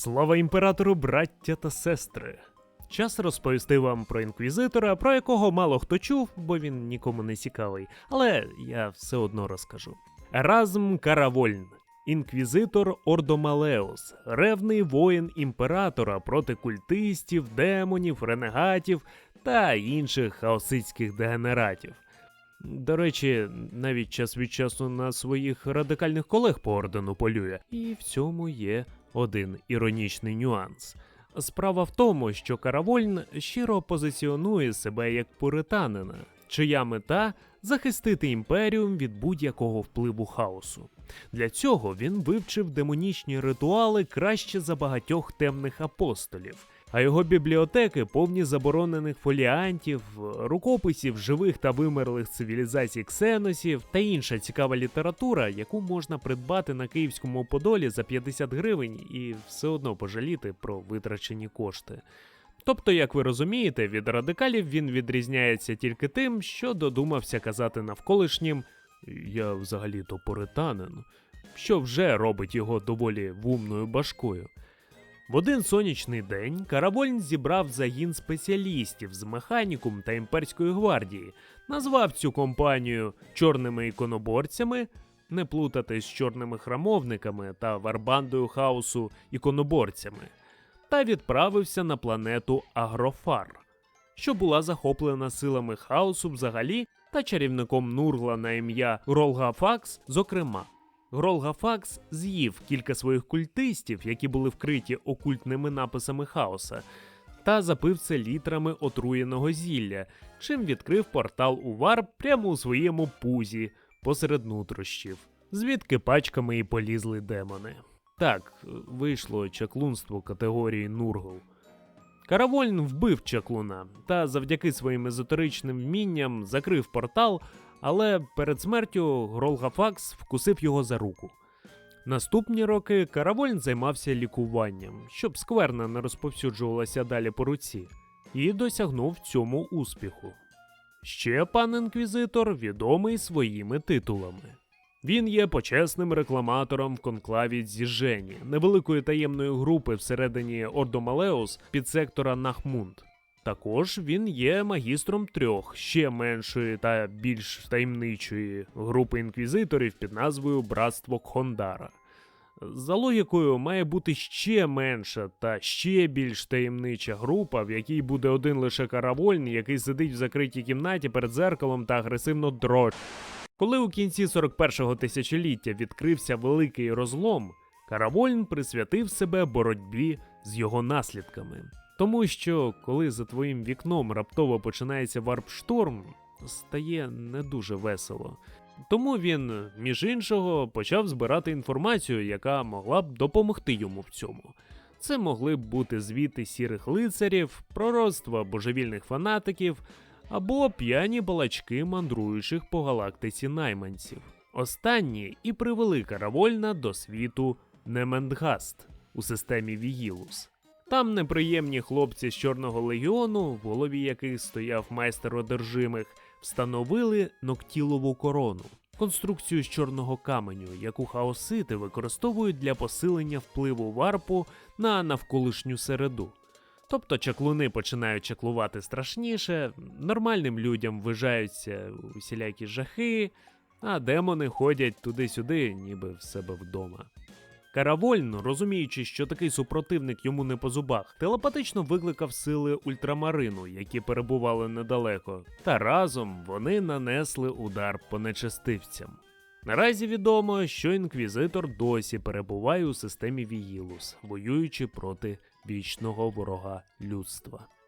Слава імператору, браття та сестри! Час розповісти вам про інквізитора, про якого мало хто чув, бо він нікому не цікавий, але я все одно розкажу. Еразм Каравольн, інквізитор Ордомалеус, ревний воїн імператора проти культистів, демонів, ренегатів та інших хаоситських дегенератів. До речі, навіть час від часу на своїх радикальних колег по ордену полює, і в цьому є один іронічний нюанс. Справа в тому, що Каравольн щиро позиціонує себе як пуританина, чия мета захистити імперіум від будь-якого впливу хаосу. Для цього він вивчив демонічні ритуали краще за багатьох темних апостолів. А його бібліотеки повні заборонених фоліантів, рукописів живих та вимерлих цивілізацій ксеносів та інша цікава література, яку можна придбати на київському подолі за 50 гривень і все одно пожаліти про витрачені кошти. Тобто, як ви розумієте, від радикалів він відрізняється тільки тим, що додумався казати навколишнім я взагалі-то поританин, що вже робить його доволі вумною башкою. В один сонячний день Каравольн зібрав загін спеціалістів з механікум та імперської гвардії, назвав цю компанію чорними іконоборцями, не плутати з чорними храмовниками та варбандою хаосу іконоборцями, та відправився на планету Агрофар, що була захоплена силами хаосу взагалі та чарівником Нургла на ім'я Ролгафакс, зокрема. Гролгафакс з'їв кілька своїх культистів, які були вкриті окультними написами хаоса, та запив це літрами отруєного зілля, чим відкрив портал у варп прямо у своєму пузі посеред нутрощів, звідки пачками і полізли демони. Так, вийшло чаклунство категорії Нургл. Каравольн вбив чаклуна та завдяки своїм езотеричним вмінням закрив портал, але перед смертю Гролгафакс вкусив його за руку. Наступні роки Каравольн займався лікуванням, щоб скверна не розповсюджувалася далі по руці, і досягнув цьому успіху. Ще пан інквізитор відомий своїми титулами. Він є почесним рекламатором в конклаві Зіжені, невеликої таємної групи всередині Ордомалеус підсектора Нахмунд. Також він є магістром трьох ще меншої та більш таємничої групи інквізиторів під назвою Братство Кхондара. За логікою, має бути ще менша та ще більш таємнича група, в якій буде один лише каравольний, який сидить в закритій кімнаті перед зеркалом та агресивно дрож. Коли у кінці 41-го тисячоліття відкрився великий розлом, Каравольн присвятив себе боротьбі з його наслідками. Тому що, коли за твоїм вікном раптово починається варп-шторм, стає не дуже весело. Тому він, між іншого, почав збирати інформацію, яка могла б допомогти йому в цьому. Це могли б бути звіти сірих лицарів, пророцтва божевільних фанатиків або п'яні балачки мандруючих по галактиці найманців. Останні і привели Каравольна до світу Немендгаст у системі Вігілус. Там неприємні хлопці з Чорного легіону, в голові яких стояв майстер одержимих, встановили ноктілову корону, конструкцію з чорного каменю, яку хаосити використовують для посилення впливу варпу на навколишню середу. Тобто чаклуни починають чаклувати страшніше, нормальним людям ввижаються усілякі жахи, а демони ходять туди-сюди, ніби в себе вдома. Каравольн, розуміючи, що такий супротивник йому не по зубах, телепатично викликав сили ультрамарину, які перебували недалеко, та разом вони нанесли удар по нечестивцям. Наразі відомо, що інквізитор досі перебуває у системі Вігілус, воюючи проти вічного ворога людства.